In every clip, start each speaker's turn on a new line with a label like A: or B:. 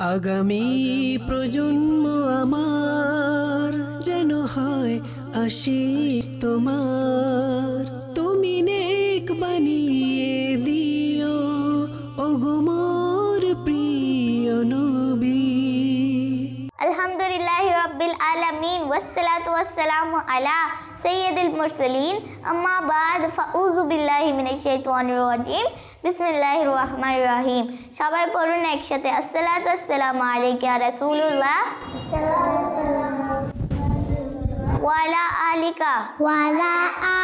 A: আগামী প্রজন্ম আমার যেন হয় আশি তোমার। তুমি নেক বানিয়ে
B: ওয়াসসালাতু ওয়াসসালামু আলা সাইয়্যিদিল মুরসালিন আম্মা বাদ ফাউযু বিল্লাহি মিনাশ শাইতানির রাজিম বিসমিল্লাহির রহমানির রহিম সবাই পড়ুন একসাথে আসসালাতু ওয়াসসালামু আলাইকা ইয়া রাসূলুল্লাহ ওয়ালা আলিকা
C: ওয়ালা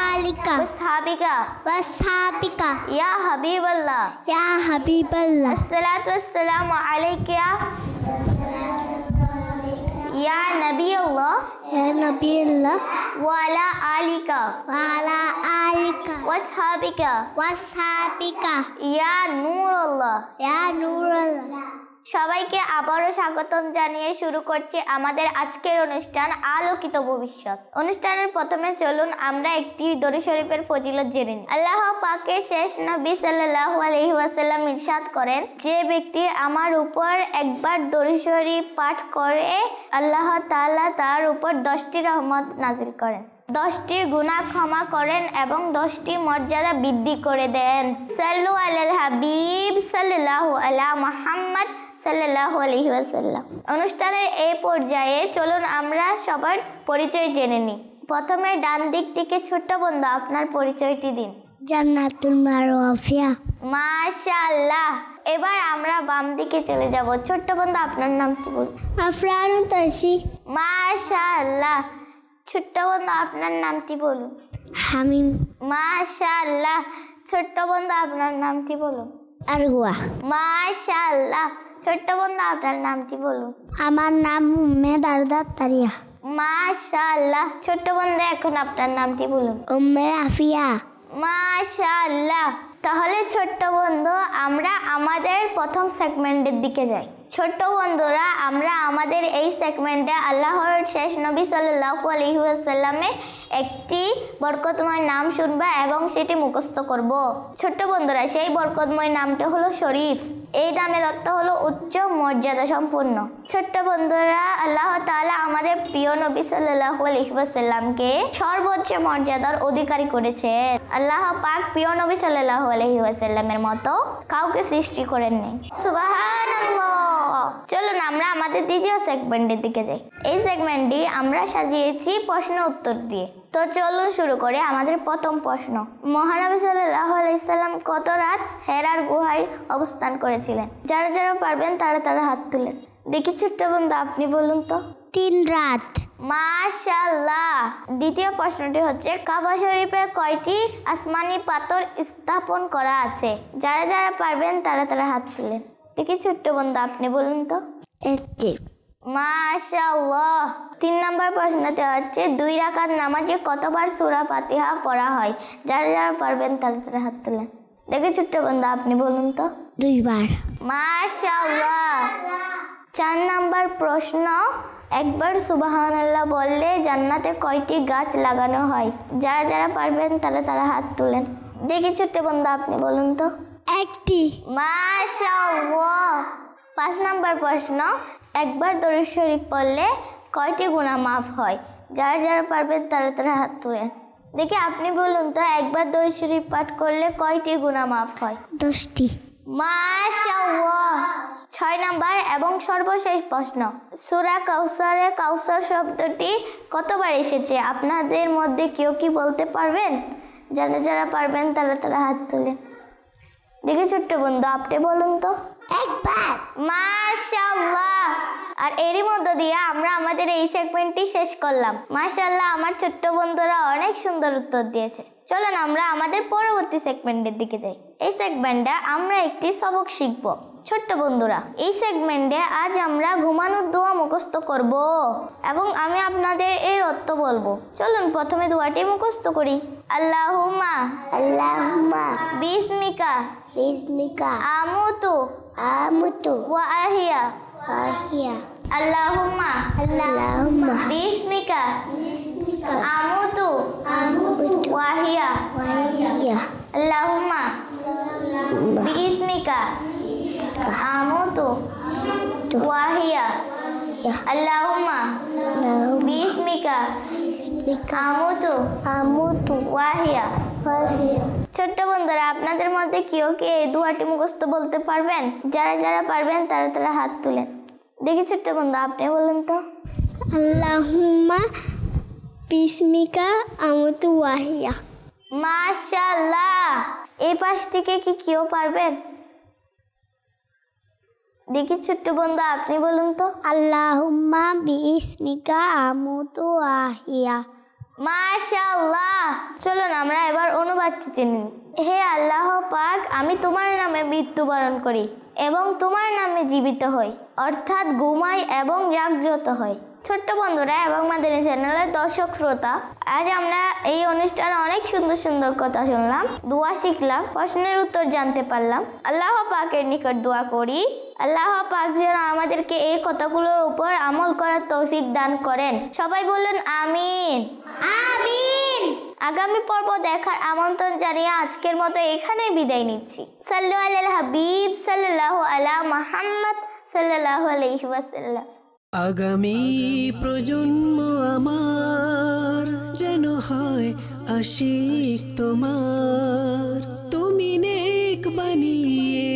C: আলিকা
B: ওয়াসহাবিকা
C: ওয়াসাবিকা
B: ইয়া হাবিবাল্লাহ
C: ইয়া হাবিবাল্লাহ
B: আসসালাতু ওয়াসসালামু আলাইকা نبي الله
C: وعلى آلك.
B: وعلى آلك.
C: وأصحابك. وأصحابك.
B: يا
C: نور
B: الله. يا
C: نور الله.
B: সবাইকে আবারও স্বাগতম জানিয়ে শুরু করছি আমাদের আজকের অনুষ্ঠান আলোকিত ভবিষ্যৎ। অনুষ্ঠানের প্রথমে চলুন আমরা একটি দরুদ শরীফের ফজিলত জেনে নিই। আল্লাহ পাকের শেষ নবী সাল্লাল্লাহু আলাইহি ওয়াসাল্লাম ইরশাদ করেন, যে ব্যক্তি আমার উপর একবার দরুদ শরীফ পাঠ করে, আল্লাহ তাআলা তার উপর দশটি রহমত নাজিল করেন। দশটি গুনাহ ক্ষমা করেন এবং দশটি মর্যাদা বৃদ্ধি করে দেন। সাল্লু আলাল হাবিব সাল্লাল্লাহু আলা মুহাম্মদ। সাল্লাল্লাহু আলাইহি ওয়াসাল্লাম। অনুষ্ঠানের এই পর্যায়ে চলুন আমরা সবার পরিচয় জেনে নিই। প্রথমে ডান দিক থেকে ছোট্ট বন্ধু আপনার পরিচয়টি দিন।
C: জান্নাতুল মারওয়াফিয়া
B: মাশাআল্লাহ। এবার আমরা বাম দিকে চলে যাব। ছোট্ট বন্ধু আপনার নাম কি বলুন?
C: আফরানু তাসি।
B: মাশাআল্লাহ। ছোট্ট বন্ধু আপনার নামটি বলুন?
C: হামিম।
B: মাশাআল্লাহ। ছোট্ট বন্ধু আপনার নামটি বলুন?
C: আরগুয়া
B: মাশাআল্লাহ। ছোট্ট বন্ধু আপনার নামটি বলুন।
C: আমার নাম মেদার আরদা তারিয়া।
B: মাশাআল্লাহ ছোট্ট বন্ধু এখন আপনার নামটি বলুন।
C: উম্মে আফিয়া
B: মাশাআল্লাহ তাহলে ছোট্ট বন্ধু আমরা আমাদের প্রথম সেগমেন্টের দিকে যাই। ছোট্ট বন্ধুরা, আমরা আমাদের এই সেগমেন্টে আল্লাহর শেষ নবী সাল্লাল্লাহু আলাইহি ওয়াসাল্লামের একটি বরকতময় নাম শুনবা এবং সেটি মুখস্থ করব। ছোট্ট বন্ধুরা, সেই বরকতময় নামটা হলো শরীফ। এই নামের অর্থ হলো উচ্চ মর্যাদা সম্পন্ন। ছোট্ট বন্ধুরা, আল্লাহ তাআলা আমাদের প্রিয় নবী সাল্লাল্লাহু আলাইহি ওয়াসাল্লামকে সর্বোচ্চ মর্যাদার অধিকারী করেছেন। আল্লাহ পাক প্রিয় নবী সাল্লাল্লাহু আলাইহি ওয়াসাল্লামের মতো কাউকে সৃষ্টি করেননি। সুবহানাল্লাহ। চলুন আমরা আমাদের দ্বিতীয় সেগমেন্টের দিকে যাই। এই সেগমেন্টটি আমরা সাজিয়েছি প্রশ্ন উত্তর দিয়ে। তো চলুন শুরু করে আমাদের প্রথম প্রশ্ন। মহানবী সাল্লাহ আলাইসাল্লাম কত রাত হেরার গুহায় অবস্থান করেছিলেন? যারা যারা পারবেন তারা তারা হাত তুলেন। দেখি ছোট্ট বন্ধু আপনি বলুন তো।
C: তিন রাত।
B: মাশাল্লাহ দ্বিতীয় প্রশ্নটি হচ্ছে কাবা শরীফে কয়টি আসমানি পাথর স্থাপন করা আছে? যারা যারা পারবেন তারা তারা হাত তুলেন। দেখি ছোট্ট বন্ধু আপনি বলুন তো।
C: একটি।
B: মাশাআল্লাহ। তিন নম্বর প্রশ্নতে হচ্ছে দুই রাকাত নামাজে কতবার সূরা ফাতিহা পড়া হয়? যারা যারা পারবেন তারা তারা হাত তোলেন দেখে ছোট্ট বন্ধু আপনি বলুন তো।
C: দুইবার।
B: মাশাআল্লাহ। চার নম্বর প্রশ্ন একবার সুবহানাল্লাহ বললে জান্নাতে কয়টি গাছ লাগানো হয়? যারা যারা পারবেন তারা তারা হাত তোলেন। দেখি ছোট্ট বন্ধু আপনি বলুন তো।
C: একটি।
B: মাশাআল্লাহ। পাঁচ নম্বর প্রশ্ন একবার দরুদ শরীফ পড়লে কয়টি গুণা মাফ হয়? যারা যারা পারবেন তারা তারা হাত তুলেন দেখি আপনি বলুন তো একবার দরুদ শরীফ পাঠ করলে কয়টি গুণা মাফ হয়?
C: দশটি।
B: মাশাআল্লাহ। ছয় নম্বর এবং সর্বশেষ প্রশ্ন সূরা কাউসারে কাউসার শব্দটি কতবার এসেছে? আপনাদের মধ্যে কেউ কি বলতে পারবেন? যারা যারা পারবেন তারা তারা হাত তুলেন দেখি ছোট্ট বন্ধু আপনি বলুন তো।
C: একবার।
B: মাশাআল্লাহ। আর এরই মধ্য দিয়ে আমরা আমাদের এই সেগমেন্টটি শেষ করলাম। মাশাআল্লাহ আমার ছোট্ট বন্ধুরা অনেক সুন্দর উত্তর দিয়েছে। চলুন আমরা আমাদের পরবর্তী সেগমেন্টের দিকে যাই। এই সেগমেন্টে আমরা একটি সবক শিখব। ছোট্ট বন্ধুরা এই সেগমেন্টে আজ আমরা ঘুমানোর দোয়া মুখস্থ করব এবং আমি আপনাদের এর অর্থ বলব। চলুন প্রথমে দোয়াটি মুখস্থ করি। আল্লাহুম্মা।
C: আল্লাহুম্মা।
B: বিসমিকা।
C: বিসমিকা
B: আমুতু
C: আমুতু
B: ওয়া আহিয়া
C: আহিয়া
B: আল্লাহুম্মা
C: আল্লাহুম্মা
B: বিসমিকা
C: বিসমিকা
B: আমুতু
C: আমুতু
B: ওয়াহিয়া
C: ওয়াহিয়া
B: আল্লাহুম্মা বিসমিকা আমুতু
C: আমুতু
B: ওয়াহিয়া
C: ইয়া
B: আল্লাহুম্মা
C: আল্লাহুম্মা
B: বিসমিকা ছোট্ট বন্ধুরা আপনাদের মধ্যে কেউ কি এই দুয়াটি মুখস্থ বলতে পারবেন? যারা যারা পারবেন তারা তারা হাত তুলেন দেখি ছোট্ট বন্ধু আপনি বলুন তো।
C: আল্লাহুম্মা বিসমিকা আমতু ওয়াহিয়া।
B: মাশাল্লাহ এই পাশ থেকে কি কেউ পারবেন? দেখি ছোট্ট বন্ধু আপনি বলুন তো।
C: আল্লাহুম্মা বিসমিকা আমতু ওয়াহিয়া।
B: মাশাল্লাহ চলুন, আমরা এবার অনুবাদটি চিনি হে আল্লাহ পাক, আমি তোমার নামে মৃত্যুবরণ করি এবং তোমার নামে জীবিত হই। অর্থাৎ ঘুমাই এবং জাগ্রত হই। ছোট্ট বন্ধুরা, এবং আমাদের চ্যানেলের দর্শক শ্রোতা, আজ আমরা এই অনুষ্ঠানে অনেক সুন্দর সুন্দর কথা শুনলাম, দোয়া শিখলাম, প্রশ্নের উত্তর জানতে পারলাম। আল্লাহ পাকের নিকট দোয়া করি, আল্লাহ পাক যেন আমাদেরকে এই কথাগুলোর উপর আমল করার তৌফিক দান করেন। সবাই বলুন আমিন। আমিন! আগামী পর্ব দেখার আমন্ত্রণ জানিয়ে আজকের মতো এখানে বিদায় নিচ্ছি। সাল্লু আল্লাহ হাবিব সাল্লাহ আলা মাহাম্মদ সাল্লাহ আলহি ওয়াসাল্লাম।
A: আগামী প্রজন্ম আমার যেন হয় আশিক তোমার। তুমি নেক বানিয়ে